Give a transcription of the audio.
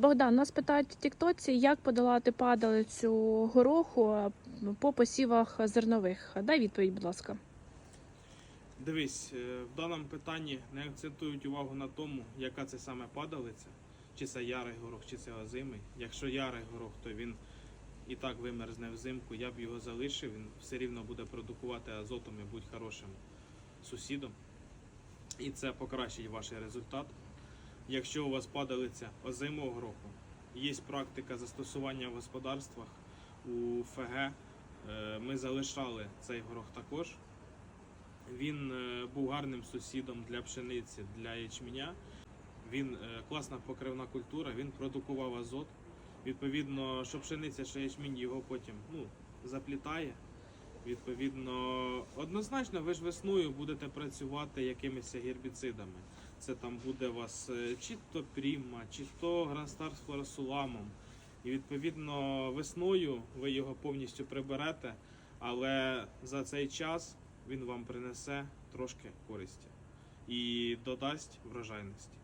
Богдан, нас питають в Тіктоці, як подолати падалицю гороху е, по посівах зернових. Дай відповідь, будь ласка. Дивись, е, в даному питанні не акцентують увагу на тому, яка це саме падалиця, чи це ярий горох, чи це озимий. Якщо ярий горох, то він і так вимерзне взимку, я б його залишив, він все рівно буде продукувати азотом і будь хорошим сусідом. І це покращить ваш результат. Якщо у вас падалиця озимого гороху, є практика застосування в господарствах у ФГ. е, Ми залишали цей горох також. Він е, був гарним сусідом для пшениці, для ячменя. Він е, класна покривна культура, він продукував азот. Відповідно, що пшениця, що ячмінь його потім ну, заплітає. Відповідно, однозначно, ви ж весною будете працювати якимись гербіцидами. Це там буде вас е, чи то пріма, чи то гранстар з флоросуламом. І відповідно весною ви його повністю приберете, але за цей час він вам принесе трошки користі і додасть врожайності.